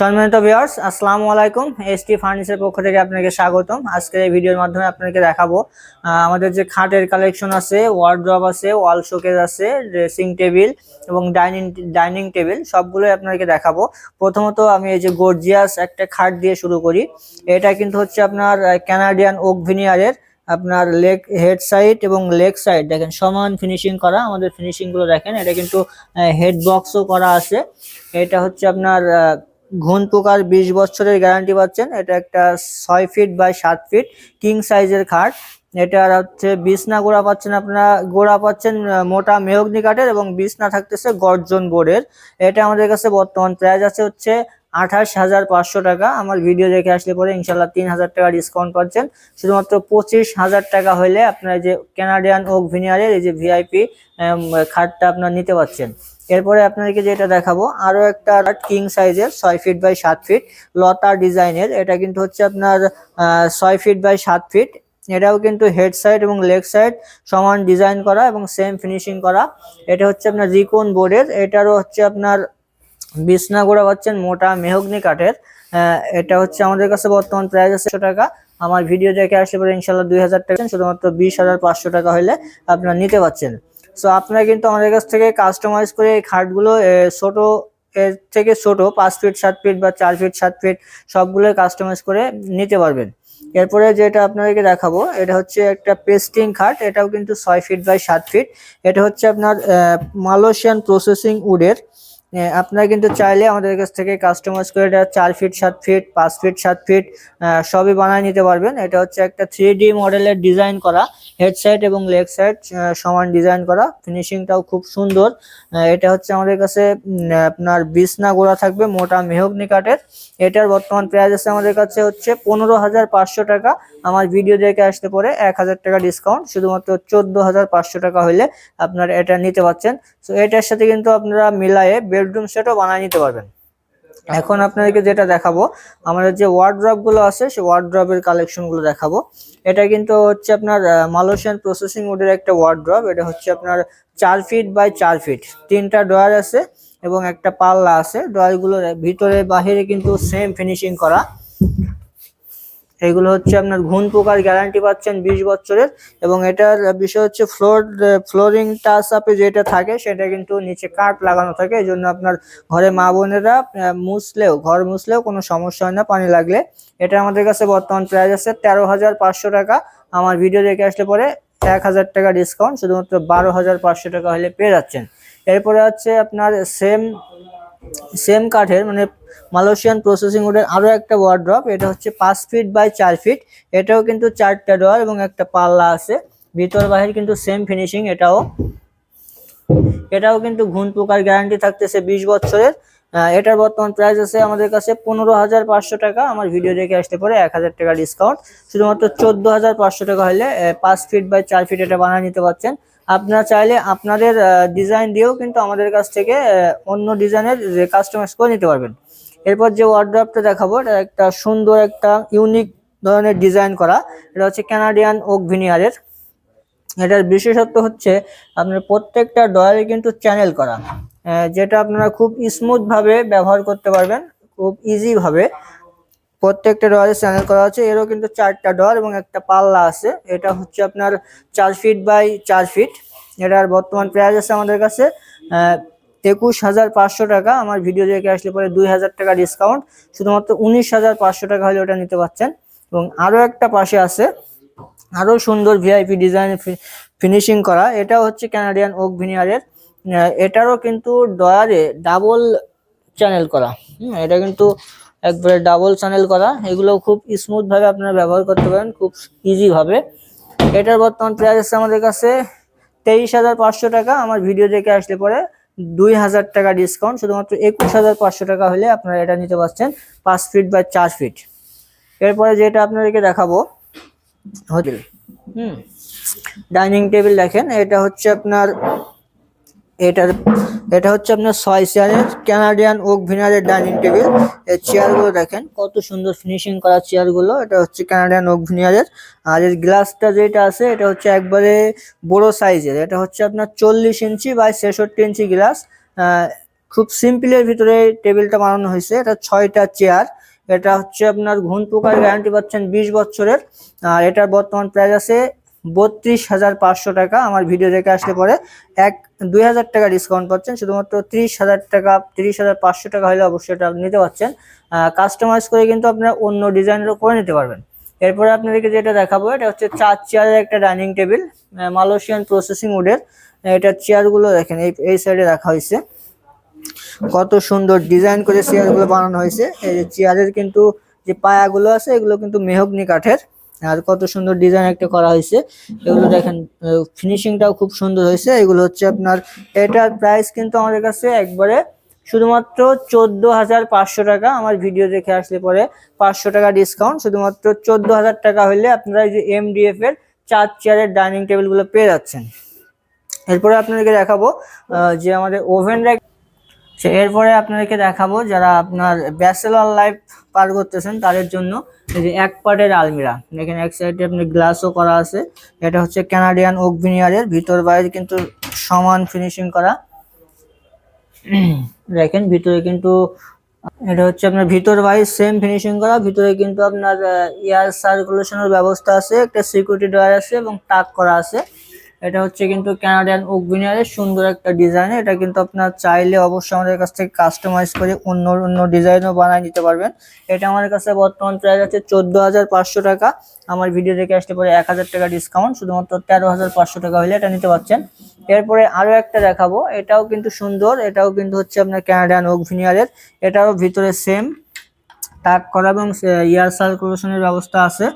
সম্মানিত ভিউয়ার্স আসসালামু আলাইকুম। এসটি ফার্নিচার পক্ষ থেকে আপনাকে স্বাগতম। আজকের এই ভিডিওর মাধ্যমে আপনাকে দেখাবো আমাদের যে খাটের কালেকশন আছে ওয়ার্ড্রপ আছে ওয়াল শোকেস আছে ড্রেসিং টেবিল এবং ডাইনিং ডাইনিং টেবিল সবগুলোই আপনাকে দেখাবো। প্রথমত আমি এই যে গর্জিয়াস একটা খাট দিয়ে শুরু করি। এটা কিন্তু হচ্ছে আপনার ক্যানাডিয়ান ওক ভিনিয়ারের আপনার লেগ হেড সাইড এবং লেগ সাইড দেখেন, সমান ফিনিশিং করা, আমাদের ফিনিশিংগুলো দেখেন, এটা কিন্তু হেড বক্সও করা আছে। এটা হচ্ছে আপনার ঘুণ পোকার বিশ বছরের গ্যারান্টি পাচ্ছেন। এটা একটা ছয় ফিট বাই সাত ফিট কিং সাইজের খাট। এটার হচ্ছে বিছনা গোড়া পাচ্ছেন আপনারা, গোড়া পাচ্ছেন মোটা মেহগনি কাঠের এবং বিছনা থাকতেছে গর্জন বোর্ডের। এটা আমাদের কাছে বর্তমান প্রাইস আছে হচ্ছে আঠাশ হাজার পাঁচশো টাকা। আমার ভিডিও দেখে আসলে পরে ইনশাল্লাহ তিন হাজার টাকা ডিসকাউন্ট পাচ্ছেন। শুধুমাত্র পঁচিশ হাজার টাকা হলে আপনার যে কানাডিয়ান ওক ভিনিয়ারের এই যে ভিআইপি খাটটা আপনার নিতে পারছেন এরপরে আপনাদেরকে যেটা দেখাবো, আরও একটা কিং সাইজের ছয় ফিট বাই সাত ফিট লতা ডিজাইনের এটা কিন্তু হচ্ছে আপনার ছয় ফিট বাই সাত ফিট এটাও কিন্তু হেড সাইড এবং লেগ সাইড সমান ডিজাইন করা এবং সেম ফিনিশিং করা। এটা হচ্ছে আপনার রিকোন বোর্ডের এটারও হচ্ছে আপনার বিছনা গোড়া পাচ্ছেন মোটা মেহগনি কাঠের। এটা হচ্ছে আমাদের কাছে বর্তমান প্রাইস আছে টাকা। আমার ভিডিও দেখে আসলে পরে ইনশাল্লাহ দুই হাজার টাকা শুধুমাত্র বিশ হাজার পাঁচশো টাকা হলে আপনারা নিতে পারছেন সো আপনারা কিন্তু আমাদের কাছ থেকে কাস্টমাইজ করে এই খাটগুলো ছোট, এর থেকে ছোট, পাঁচ ফিট, সাত ফিট বা চার ফিট, সাত ফিট, সবগুলো কাস্টমাইজ করে নিতে পারবেন। এরপরে যেটা আপনাদেরকে দেখাবো, এটা হচ্ছে একটা পেস্টিং খাট, এটাও কিন্তু ছয় ফিট বাই সাত ফিট। এটা হচ্ছে আপনার মালয়েশিয়ান প্রসেসিং উডের আপনারা কিন্তু চাইলে আমাদের কাছ থেকে কাস্টমাইজ করে এটা চার ফিট সাত ফিট পাঁচ ফিট সাত ফিট সবই বানিয়ে নিতে পারবেন। এটা হচ্ছে একটা থ্রি ডি মডেলের ডিজাইন করা হেড সাইড এবং লেগ সাইড সমান ডিজাইন করা। ফিনিশিংটাও খুব সুন্দর। এটা হচ্ছে আমাদের কাছে আপনার বিছনা গোড়া থাকবে, মোটা মেহগনি কাঠের। এটার বর্তমান প্রাইস আছে আমাদের কাছে হচ্ছে পনেরো হাজার পাঁচশো টাকা। আমার ভিডিও দেখে আসতে পরে, এক হাজার টাকা ডিসকাউন্ট শুধুমাত্র চোদ্দ হাজার পাঁচশো টাকা হলে আপনার এটা নিতে পারছেন। তো এটার সাথে কিন্তু আপনারা মিলায়ে বেডরুম সেটও বানিয়ে নিতে পারবেন। এখন আপনাদেরকে যেটা দেখাবো, আমাদের যে ওয়ার্ড্রপগুলো আছে, সেই ওয়ার্ড্রপের কালেকশনগুলো দেখাবো। এটা কিন্তু হচ্ছে আপনার মালয়েশিয়ান প্রসেসিং উডের একটা ওয়ার্ড্রপ এটা হচ্ছে আপনার চার ফিট বাই চার ফিট তিনটা ড্রয়ার আছে এবং একটা পাল্লা আছে। ড্রয়ারগুলোর ভিতরে বাহিরে কিন্তু সেম ফিনিশিং করা। এগুলো হচ্ছে আপনার ঘুণ পোকার গ্যারান্টি পাচ্ছেন বিশ বছরের এবং এটার বিষয় হচ্ছে ফ্লোর ফ্লোরিং টাচ আপে যেটা থাকে সেটা কিন্তু নিচে কাঠ লাগানো থাকে। এই জন্য আপনার ঘরে মা বোনেরা মুছলেও, ঘর মুছলেও কোনো সমস্যা হয় না পানি লাগলে। এটা আমাদের কাছে বর্তমান প্রাইস আছে তেরো হাজার পাঁচশো টাকা। আমার ভিডিও দেখে আসলে পরে এক হাজার টাকা ডিসকাউন্ট শুধুমাত্র বারো হাজার পাঁচশো টাকা হলে পেয়ে যাচ্ছেন। এরপরে হচ্ছে আপনার সেম সেম কাঠের মানে মালয়েশিয়ান প্রসেসিং উডের আরও একটা ওয়ার্ড্রপ এটা হচ্ছে পাঁচ ফিট বাই চার ফিট এটাও কিন্তু চারটা ডোয়ার এবং একটা পাল্লা আছে। ভিতর বাহির কিন্তু সেম ফিনিশিং এটাও। এটাও কিন্তু ঘুণ পোকার গ্যারান্টি থাকতেছে বিশ বছরের। এটার বর্তমান প্রাইস আছে আমাদের কাছে পনেরো হাজার পাঁচশো টাকা। আমার ভিডিও দেখে আসতে পারে, এক হাজার টাকা ডিসকাউন্ট শুধুমাত্র চোদ্দ হাজার পাঁচশো টাকা হলে পাঁচ ফিট বাই চার ফিট এটা বানিয়ে নিতে পারছেন। আপনারা চাইলে আপনাদের ডিজাইন দিয়েও কিন্তু আমাদের কাছ থেকে অন্য ডিজাইনের কাস্টমাইজ করে নিতে পারবেন। এরপর যে ওয়ার্ড্রপটা দেখাবো, এটা একটা সুন্দর একটা ইউনিক ধরনের ডিজাইন করা। এটা হচ্ছে ক্যানাডিয়ান ওক ভিনিয়ারের এটার বিশেষত্ব হচ্ছে, আপনার প্রত্যেকটা ডয়ারে কিন্তু চ্যানেল করা। যেটা আপনারা খুব স্মুথভাবে ব্যবহার করতে পারবেন, খুব ইজি ভাবে। প্রত্যেকটা ডয়ারে চ্যানেল করা আছে। এরও কিন্তু চারটা ডয়ার এবং একটা পাল্লা আছে। এটা হচ্ছে আপনার চার ফিট বাই চার ফিট এটার বর্তমান প্রাইস আছে আমাদের কাছে একুশ হাজার পাঁচশো টাকা। আমার ভিডিও দেখে আসলে পরে দুই হাজার টাকা ডিসকাউন্ট শুধুমাত্র উনিশ হাজার পাঁচশো টাকা হলে ওটা নিতে পারছেন। এবং আরও একটা পাশে আছে, আরও সুন্দর ভিআইপি ডিজাইন ফিনিশিং করা। এটা হচ্ছে ক্যানাডিয়ান ওক ভিনিয়ারের এটারও কিন্তু ডয়ারে ডাবল চ্যানেল করা। এটা কিন্তু একবারে ডাবল চ্যানেল করা। এগুলো খুব স্মুথ ভাবে আপনারা ব্যবহার করতে পারেন খুব ইজি ভাবে। এটার বর্তমান প্রাইস আছে আমাদের কাছে তেইশ হাজার পাঁচশো টাকা। আমার ভিডিও দেখে আসলে পরে দুই হাজার টাকা ডিসকাউন্ট শুধুমাত্র একুশ হাজার পাঁচশো টাকা হলে আপনারা এটা নিতে পারছেন পাঁচ ফিট বা চার ফিট এরপরে যেটা আপনাদেরকে দেখাবো হোটেল। হুম। ডাইনিং টেবিল দেখেন এটা হচ্ছে আপনার এটার এটা হচ্ছে আপনার ছয় চেয়ারের কানাডিয়ান ওক ভিনারের ডাইনিং টেবিল এই চেয়ারগুলো দেখেন, কত সুন্দর ফিনিশিং করা চেয়ারগুলো এটা হচ্ছে ক্যানাডিয়ান ওক ভিনারের আর এর গ্লাসটা যেটা আছে, এটা হচ্ছে একবারে বড় সাইজের এটা হচ্ছে আপনার চল্লিশ ইঞ্চি বাই ছেষট্টি ইঞ্চি গ্লাস খুব সিম্পলের ভিতরে টেবিলটা বানানো হয়েছে। এটা ছয়টা চেয়ার এটা হচ্ছে আপনার ঘুণ পোকার গ্যারান্টি পাচ্ছেন বিশ বছরের। আর এটার বর্তমান প্রাইস আছে বত্রিশ হাজার পাঁচশো টাকা আমার ভিডিও দেখে আসলে পরে এক দুই হাজার টাকা ডিসকাউন্ট পাচ্ছেন। শুধুমাত্র ত্রিশ হাজার টাকা তিরিশ হাজার পাঁচশো টাকা হলে অবশ্যই এটা আপনি নিতে পারছেন। কাস্টমাইজ করে কিন্তু আপনারা অন্য ডিজাইনেরও করে নিতে পারবেন। এরপরে আপনাদেরকে যেটা দেখাবো এটা হচ্ছে চার চেয়ারের একটা ডাইনিং টেবিল মালয়েশিয়ান প্রসেসিং উডের এটা চেয়ারগুলো দেখেন এই এই সাইডে রাখা হয়েছে। কত সুন্দর ডিজাইন করে চেয়ারগুলো বানানো হয়েছে। এই চেয়ারের কিন্তু যে পায়াগুলো আছে এগুলো কিন্তু মেহগনি কাঠের। আর কত সুন্দর ডিজাইন একটা করা হয়েছে। এগুলো দেখেন ফিনিশিংটাও খুব সুন্দর হয়েছে। এগুলো হচ্ছে আপনার, এটার প্রাইস কিন্তু আমাদের কাছে একবারে শুধুমাত্র চোদ্দ হাজার পাঁচশো টাকা। আমার ভিডিও দেখে আসলে পরে পাঁচশো টাকা ডিসকাউন্ট শুধুমাত্র চোদ্দ হাজার টাকা হলে আপনারা এই যে এমডিএফ এর চার চেয়ারের ডাইনিং টেবিলগুলো পেয়ে যাচ্ছেন। এরপরে আপনাদেরকে দেখাবো যে আমাদের ওভেন র্যাক সে এরপরে আপনাদেরকে দেখাবো যারা আপনার ব্যাচেলর লাইফ পার করতেছেন তাদের জন্য এই যে এক পার্টের আলমিরা। এখানে এক সাইডে আপনার গ্লাসও করা আছে। এটা হচ্ছে ক্যানাডিয়ান ওক ভিনিয়ারের ভিতর বাইরে কিন্তু সমান ফিনিশিং করা। দেখেন, ভিতরে কিন্তু, এটা হচ্ছে আপনার ভিতর বাইরে সেম ফিনিশিং করা। ভিতরে কিন্তু আপনার এয়ার সার্কুলেশনের ব্যবস্থা আছে। একটা সিকিউরিটি ডয়ার আছে এবং টাক করা আছে। এটা হচ্ছে কিন্তু ক্যানাডিয়ান ওক ভিনিয়ারের সুন্দর একটা ডিজাইন এটা কিন্তু আপনার চাইলে অবশ্যই আমাদের কাছ থেকে কাস্টমাইজ করে অন্য অন্য ডিজাইনও বানিয়ে নিতে পারবেন। এটা আমার কাছে বর্তমান প্রাইস আছে চোদ্দ হাজার পাঁচশো টাকা। আমার ভিডিও দেখে আসতে পারে এক হাজার টাকা ডিসকাউন্ট শুধুমাত্র তেরো হাজার পাঁচশো টাকা হলে এটা নিতে পারছেন। এরপরে আরও একটা দেখাবো। এটাও কিন্তু সুন্দর। এটাও কিন্তু হচ্ছে আপনার ক্যানাডিয়ান ওক ভিনিয়ারের এটাও ভিতরে সেম টাক করা এবং এয়ার সার্কুলেশনের ব্যবস্থা আছে।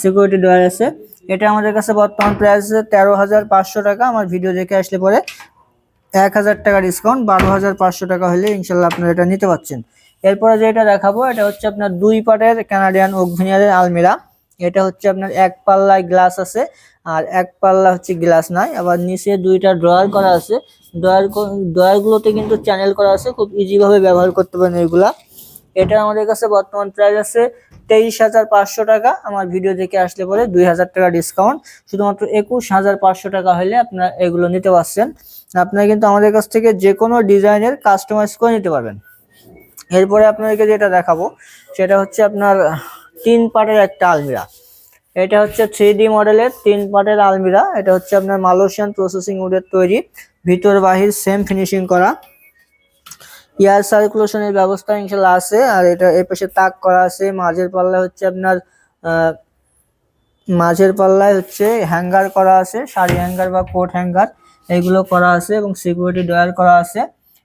সিকিউরিটি ডোয়ার আছে। এটা আমাদের কাছে বর্তমান প্রাইস তেরো হাজার পাঁচশো টাকা। আমার ভিডিও দেখে আসলে পরে এক হাজার টাকা ডিসকাউন্ট বারো হাজার পাঁচশো টাকা হলে ইনশাল্লাহ আপনারা এটা নিতে পারছেন। এরপরে যেটা দেখাবো, এটা হচ্ছে আপনার দুই পাটের কানাডিয়ান ওকভিনিয়ারের আলমিরা এটা হচ্ছে আপনার এক পাল্লায় গ্লাস আছে, আর এক পাল্লা হচ্ছে গ্লাস নাই। আবার নিচে দুইটা ড্রয়ার করা আছে। ড্রয়ার ড্রয়ারগুলোতে কিন্তু চ্যানেল করা আছে, খুব ইজিভাবে ব্যবহার করতে পারেন এগুলা। এটা আমাদের কাছে বর্তমান প্রাইস আছে তেইশ হাজার পাঁচশো টাকা আমার ভিডিও দেখে আসলে পরে দুই হাজার টাকা ডিসকাউন্ট শুধুমাত্র একুশ হাজার পাঁচশো টাকা হলে আপনারা এগুলো নিতে পারছেন। আপনারা কিন্তু আমাদের কাছ থেকে যে কোনো ডিজাইনের কাস্টমাইজ করে নিতে পারবেন। এরপরে আপনাদেরকে যেটা দেখাবো, সেটা হচ্ছে আপনার তিন পার্টের একটা আলমিরা। এটা হচ্ছে থ্রি ডি মডেলের তিন পার্টের আলমিরা। এটা হচ্ছে আপনার মালয়েশিয়ান প্রসেসিং উডের তৈরি। ভিতর বাহির সেম ফিনিশিং করা। এয়ার সার্কুলেশনের ব্যবস্থা ইনশাল্লাহ আছে, আর এটা এর পাশে তাক করা আছে, মাঝের পাল্লা হচ্ছে আপনার মাঝের পাল্লায় হচ্ছে হ্যাঙ্গার করা আছে, শাড়ি হ্যাঙ্গার বা কোট হ্যাঙ্গার এগুলো করা আছে এবং সিকিউরিটি ডয়ার করা আছে।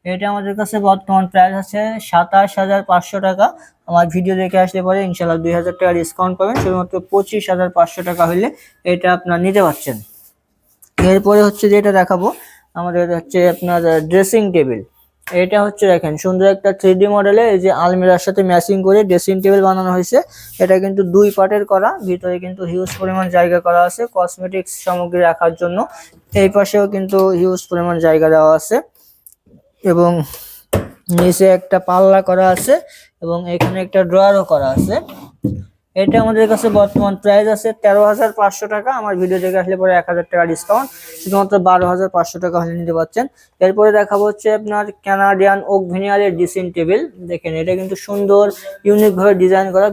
এটা আমাদের কাছে বর্তমান প্রাইস আছে সাতাশ হাজার পাঁচশো টাকা। আমার ভিডিও দেখে আসলে পরে ইনশাল্লাহ দুই হাজার টাকা ডিসকাউন্ট পাবেন, শুধুমাত্র পঁচিশ হাজার পাঁচশো টাকা হলে এটা আপনার নিতে পারছেন। এরপরে হচ্ছে যেটা দেখাবো, আমাদের হচ্ছে আপনার ড্রেসিং টেবিল এটা হচ্ছে দেখেন, সুন্দর একটা থ্রি মডেলে এই যে আলমিরার সাথে ম্যাচিং করে ড্রেসিং টেবিল বানানো হয়েছে। এটা কিন্তু দুই পার্টের করা, ভিতরে কিন্তু হিউজ পরিমাণ জায়গা করা আছে কসমেটিক্স সামগ্রী রাখার জন্য। এই পাশেও কিন্তু হিউজ পরিমাণ জায়গা দেওয়া আছে এবং নিচে একটা পাল্লা করা আছে এবং এখানে একটা ড্রয়ারও করা আছে। এটা আমাদের কাছে বর্তমান প্রাইস আছে তেরো হাজার পাঁচশো টাকা। আমার ভিডিও দেখে আসলে পরে এক হাজার টাকা ডিসকাউন্ট শুধুমাত্র বারো হাজার পাঁচশো টাকা হলে নিতে পারছেন এরপরে দেখাবো হচ্ছে আপনার ক্যানাডিয়ান ওক ভিনিয়ারের ডিসিন টেবিল দেখেন, এটা কিন্তু সুন্দর ইউনিকভাবে ডিজাইন করা,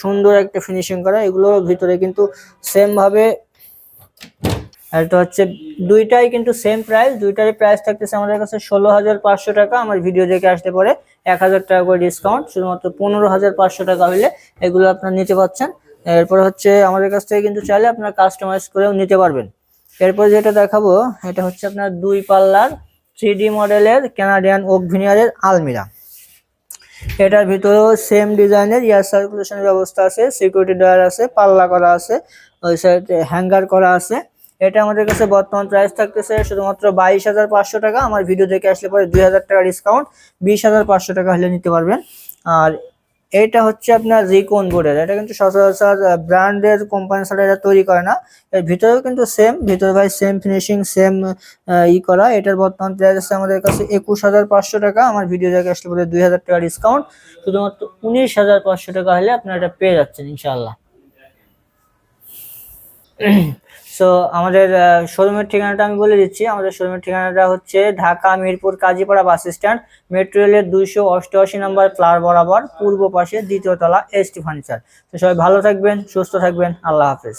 সুন্দর একটা ফিনিশিং করা। এগুলোর ভিতরে কিন্তু সেমভাবে এটা হচ্ছে দুইটাই কিন্তু সেম প্রাইস দুইটারই প্রাইস থাকতেছে আমাদের কাছে ষোলো হাজার পাঁচশো টাকা। আমার ভিডিও দেখে আসতে পরে। এক হাজার টাকা করে ডিসকাউন্ট শুধুমাত্র পনেরো হাজার পাঁচশো টাকা হলে এগুলো আপনার নিতে পারছেন এরপর হচ্ছে আমাদের কাছ থেকে কিন্তু চাইলে আপনার কাস্টমাইজ করেও নিতে পারবেন। এরপর যেটা দেখাবো, এটা হচ্ছে আপনার দুই পাল্লার থ্রি মডেলের কানাডিয়ান ওক ভিনিয়ারের আলমিরা। এটার ভিতরেও সেম ডিজাইনের এয়ার সার্কুলেশনের ব্যবস্থা আছে সিকিউরিটি ডয়ার আছে, পাল্লা করা আছে, ওই সাইডে হ্যাঙ্গার করা আছে। এটা আমাদের কাছে বর্তমান প্রাইস থাকতেছে শুধুমাত্র বাইশ হাজার পাঁচশো টাকা। আমার ভিডিও দেখে আসলে পরে দুই হাজার টাকা ডিসকাউন্ট বিশ হাজার পাঁচশো টাকা হলে নিতে পারবেন। আর এটা হচ্ছে আপনার রিকন বোর্ডের এটা কিন্তু সচরাচর ব্র্যান্ডের কোম্পানি ছাড়া এটা তৈরি করে না। এর ভিতরেও কিন্তু সেম ভিতরে ভাই সেম ফিনিশিং সেম ই করা। এটার বর্তমান প্রাইস আছে আমাদের কাছে একুশ হাজার পাঁচশো টাকা। আমার ভিডিও দেখে আসলে পরে দুই হাজার টাকা ডিসকাউন্ট শুধুমাত্র উনিশ হাজার পাঁচশো টাকা হলে আপনারা এটা পেয়ে যাচ্ছেন ইনশাল্লাহ সো আমাদের শোরুমের ঠিকানাটা আমি বলে দিচ্ছি। আমাদের শোরুমের ঠিকানাটা হচ্ছে Dhaka Mirpur Kazipara bus stand, metro রেলের দুইশো অষ্টআশি নম্বর প্লার বরাবর, পূর্ব পাশে দ্বিতীয় তলা এস টি ফার্নিচার তো সবাই ভালো থাকবেন, সুস্থ থাকবেন, আল্লাহ হাফেজ।